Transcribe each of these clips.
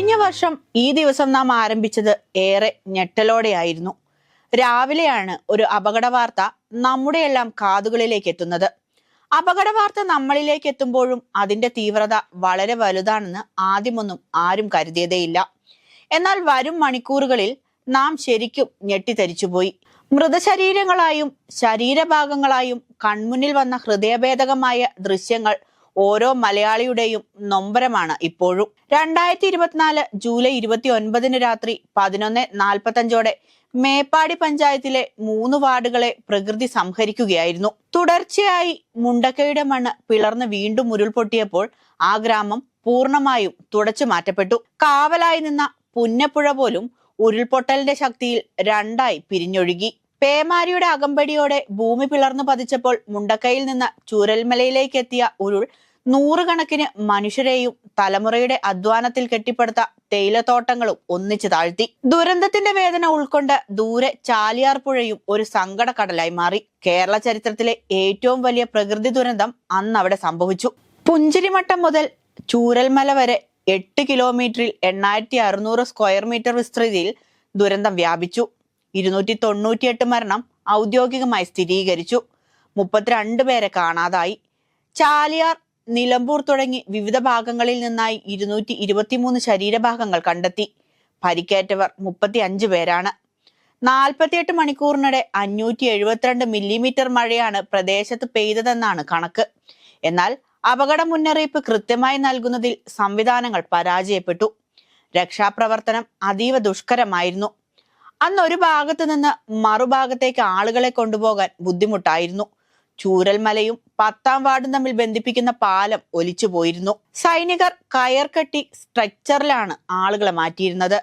കഴിഞ്ഞ വർഷം ഈ ദിവസം നാം ആരംഭിച്ചത് ഏറെ ഞെട്ടലോടെയായിരുന്നു. രാവിലെയാണ് ഒരു അപകട വാർത്ത നമ്മുടെയെല്ലാം കാതുകളിലേക്ക് എത്തുന്നത്. അപകട വാർത്ത നമ്മളിലേക്ക് എത്തുമ്പോഴും അതിന്റെ തീവ്രത വളരെ വലുതാണെന്ന് ആദ്യമൊന്നും ആരും കരുതിയതേയില്ല. എന്നാൽ വരും മണിക്കൂറുകളിൽ നാം ശരിക്കും ഞെട്ടിത്തരിച്ചുപോയി. മൃതശരീരങ്ങളായും ശരീരഭാഗങ്ങളായും കൺമുന്നിൽ വന്ന ഹൃദയഭേദകമായ ദൃശ്യങ്ങൾ ഓരോ മലയാളിയുടെയും നൊമ്പരമാണ് ഇപ്പോഴും. രണ്ടായിരത്തി ഇരുപത്തിനാല് ജൂലൈ ഇരുപത്തി ഒൻപതിന് രാത്രി പതിനൊന്ന് നാൽപ്പത്തഞ്ചോടെ മേപ്പാടി പഞ്ചായത്തിലെ മൂന്ന് വാർഡുകളെ പ്രകൃതി സംഹരിക്കുകയായിരുന്നു. തുടർച്ചയായി മുണ്ടക്കയുടെ മണ്ണ് പിളർന്ന് വീണ്ടും ഉരുൾപൊട്ടിയപ്പോൾ ആ ഗ്രാമം പൂർണമായും തുടച്ചു മാറ്റപ്പെട്ടു. കാവലായി നിന്ന പുന്നപ്പുഴ പോലും ഉരുൾപൊട്ടലിന്റെ ശക്തിയിൽ രണ്ടായി പിരിഞ്ഞൊഴുകി. പേമാരിയുടെ അകമ്പടിയോടെ ഭൂമി പിളർന്നു പതിച്ചപ്പോൾ മുണ്ടക്കയിൽ നിന്ന് ചൂരൽമലയിലേക്കെത്തിയ ഉരുൾ നൂറുകണക്കിന് മനുഷ്യരെയും തലമുറയുടെ അധ്വാനത്തിൽ കെട്ടിപ്പടുത്ത തേയിലത്തോട്ടങ്ങളും ഒന്നിച്ചു താഴ്ത്തി. ദുരന്തത്തിന്റെ വേദന ഉൾക്കൊണ്ട് ദൂരെ ചാലിയാർ പുഴയും ഒരു സങ്കട കടലായി മാറി. കേരള ചരിത്രത്തിലെ ഏറ്റവും വലിയ പ്രകൃതി ദുരന്തം അന്ന് അവിടെ സംഭവിച്ചു. പുഞ്ചിരിമട്ടം മുതൽ ചൂരൽമല വരെ എട്ട് കിലോമീറ്ററിൽ എണ്ണായിരത്തി അറുന്നൂറ് സ്ക്വയർ മീറ്റർ വിസ്തൃതിയിൽ ദുരന്തം വ്യാപിച്ചു. ഇരുന്നൂറ്റി തൊണ്ണൂറ്റിയെട്ട് മരണം ഔദ്യോഗികമായി സ്ഥിരീകരിച്ചു. മുപ്പത്തിരണ്ട് പേരെ കാണാതായി. ചാലിയാർ നിലമ്പൂർ തുടങ്ങി വിവിധ ഭാഗങ്ങളിൽ നിന്നായി ഇരുന്നൂറ്റി ഇരുപത്തിമൂന്ന് ശരീരഭാഗങ്ങൾ കണ്ടെത്തി. പരിക്കേറ്റവർ മുപ്പത്തി അഞ്ച് പേരാണ്. നാൽപ്പത്തിയെട്ട് മണിക്കൂറിനിടെ അഞ്ഞൂറ്റി എഴുപത്തിരണ്ട് മില്ലിമീറ്റർ മഴയാണ് പ്രദേശത്ത് പെയ്തതെന്നാണ് കണക്ക്. എന്നാൽ അപകട മുന്നറിയിപ്പ് കൃത്യമായി നൽകുന്നതിൽ സംവിധാനങ്ങൾ പരാജയപ്പെട്ടു. രക്ഷാപ്രവർത്തനം അതീവ ദുഷ്കരമായിരുന്നു. അന്ന് ഒരു ഭാഗത്തു നിന്ന് മറുഭാഗത്തേക്ക് ആളുകളെ കൊണ്ടുപോകാൻ ബുദ്ധിമുട്ടായിരുന്നു. ചൂരൽമലയും പത്താം വാർഡും തമ്മിൽ ബന്ധിപ്പിക്കുന്ന പാലം ഒലിച്ചു പോയിരുന്നു. സൈനികർ കയർ കെട്ടി സ്ട്രക്ചറിലാണ് ആളുകളെ മാറ്റിയിരുന്നത്.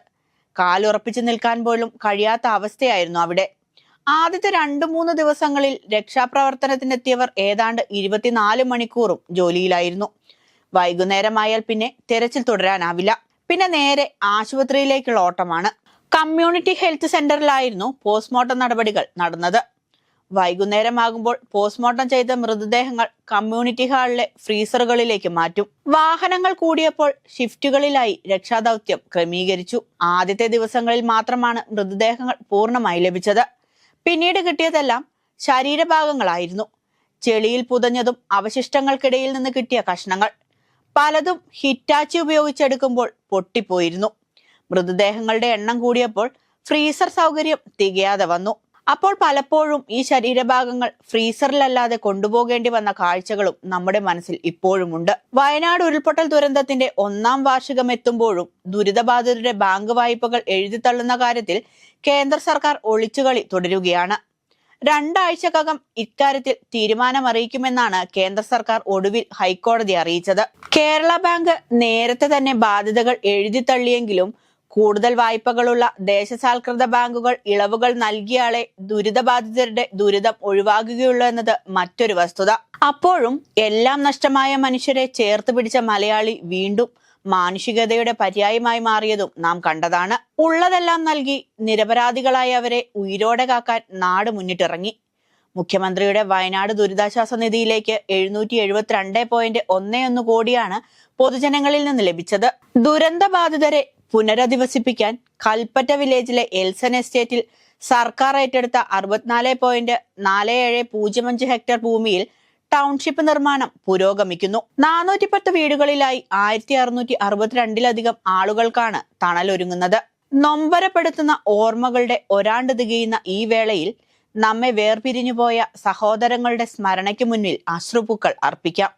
കാലുറപ്പിച്ചു നിൽക്കാൻ പോലും കഴിയാത്ത അവസ്ഥയായിരുന്നു അവിടെ. ആദ്യത്തെ രണ്ടു മൂന്ന് ദിവസങ്ങളിൽ രക്ഷാപ്രവർത്തനത്തിനെത്തിയവർ ഏതാണ്ട് ഇരുപത്തിനാല് മണിക്കൂറും ജോലിയിലായിരുന്നു. വൈകുന്നേരമായാൽ പിന്നെ തെരച്ചിൽ തുടരാനാവില്ല. പിന്നെ നേരെ ആശുപത്രിയിലേക്കുള്ള ഓട്ടമാണ്. കമ്മ്യൂണിറ്റി ഹെൽത്ത് സെന്ററിലായിരുന്നു പോസ്റ്റ്മോർട്ടം നടപടികൾ നടന്നത്. വൈകുന്നേരമാകുമ്പോൾ പോസ്റ്റ്മോർട്ടം ചെയ്ത മൃതദേഹങ്ങൾ കമ്മ്യൂണിറ്റി ഹാളിലെ ഫ്രീസറുകളിലേക്ക് മാറ്റും. വാഹനങ്ങൾ കൂടിയപ്പോൾ ഷിഫ്റ്റുകളിലായി രക്ഷാദൌത്യം ക്രമീകരിച്ചു. ആദ്യത്തെ ദിവസങ്ങളിൽ മാത്രമാണ് മൃതദേഹങ്ങൾ പൂർണമായി ലഭിച്ചത്. പിന്നീട് കിട്ടിയതെല്ലാം ശരീരഭാഗങ്ങളായിരുന്നു. ചെളിയിൽ പുതഞ്ഞതും അവശിഷ്ടങ്ങൾക്കിടയിൽ നിന്ന് കിട്ടിയ കഷ്ണങ്ങൾ. പലതും ഹിറ്റാച്ചി ഉപയോഗിച്ചെടുക്കുമ്പോൾ പൊട്ടിപ്പോയിരുന്നു. മൃതദേഹങ്ങളുടെ എണ്ണം കൂടിയപ്പോൾ ഫ്രീസർ സൗകര്യം തികയാതെ വന്നു. അപ്പോൾ പലപ്പോഴും ഈ ശരീരഭാഗങ്ങൾ ഫ്രീസറിലല്ലാതെ കൊണ്ടുപോകേണ്ടി വന്ന കാഴ്ചകളും നമ്മുടെ മനസ്സിൽ ഇപ്പോഴുമുണ്ട്. വയനാട് ഉരുൾപൊട്ടൽ ദുരന്തത്തിന്റെ ഒന്നാം വാർഷികം എത്തുമ്പോഴും ദുരിതബാധിതരുടെ ബാങ്ക് വായ്പകൾ എഴുതിത്തള്ളുന്ന കാര്യത്തിൽ കേന്ദ്ര സർക്കാർ ഒളിച്ചുകളി തുടരുകയാണ്. രണ്ടാഴ്ചക്കകം ഇക്കാര്യത്തിൽ തീരുമാനമറിയിക്കുമെന്നാണ് കേന്ദ്ര സർക്കാർ ഒടുവിൽ ഹൈക്കോടതി അറിയിച്ചത്. കേരള ബാങ്ക് നേരത്തെ തന്നെ ബാധ്യതകൾ എഴുതിത്തള്ളിയെങ്കിലും കൂടുതൽ വായ്പകളുള്ള ദേശസാൽകൃത ബാങ്കുകൾ ഇളവുകൾ നൽകിയാളെ ദുരിതബാധിതരുടെ ദുരിതം ഒഴിവാകുകയുള്ളൂ എന്നത് മറ്റൊരു വസ്തുത. അപ്പോഴും എല്ലാം നഷ്ടമായ മനുഷ്യരെ ചേർത്ത് പിടിച്ച മലയാളി വീണ്ടും മാനുഷികതയുടെ പര്യായമായി മാറിയതും നാം കണ്ടതാണ്. ഉള്ളതെല്ലാം നൽകി നിരപരാധികളായ അവരെ ഉയിരോടെ കാക്കാൻ നാട് മുന്നിട്ടിറങ്ങി. മുഖ്യമന്ത്രിയുടെ വയനാട് ദുരിതാശ്വാസ നിധിയിലേക്ക് എഴുന്നൂറ്റി എഴുപത്തിരണ്ട് പോയിന്റ് ഒന്ന് ഒന്ന് കോടിയാണ് പൊതുജനങ്ങളിൽ നിന്ന് ലഭിച്ചത്. ദുരന്ത ബാധിതരെ പുനരധിവസിപ്പിക്കാൻ കൽപ്പറ്റ വില്ലേജിലെ എൽസൺ എസ്റ്റേറ്റിൽ സർക്കാർ ഏറ്റെടുത്ത അറുപത്തിനാല് പോയിന്റ് നാല് ഏഴ് പൂജ്യം അഞ്ച് ഹെക്ടർ ഭൂമിയിൽ ടൗൺഷിപ്പ് നിർമ്മാണം പുരോഗമിക്കുന്നു. നാനൂറ്റി പത്ത് വീടുകളിലായി ആയിരത്തി അറുന്നൂറ്റി അറുപത്തിരണ്ടിലധികം ആളുകൾക്കാണ് തണലൊരുങ്ങുന്നത്. നൊമ്പരപ്പെടുത്തുന്ന ഓർമ്മകളുടെ ഒരാണ്ട് തികയുന്ന ഈ വേളയിൽ നമ്മെ വേർപിരിഞ്ഞുപോയ സഹോദരങ്ങളുടെ സ്മരണയ്ക്ക് മുന്നിൽ അശ്രുപൂക്കൾ അർപ്പിക്കാം.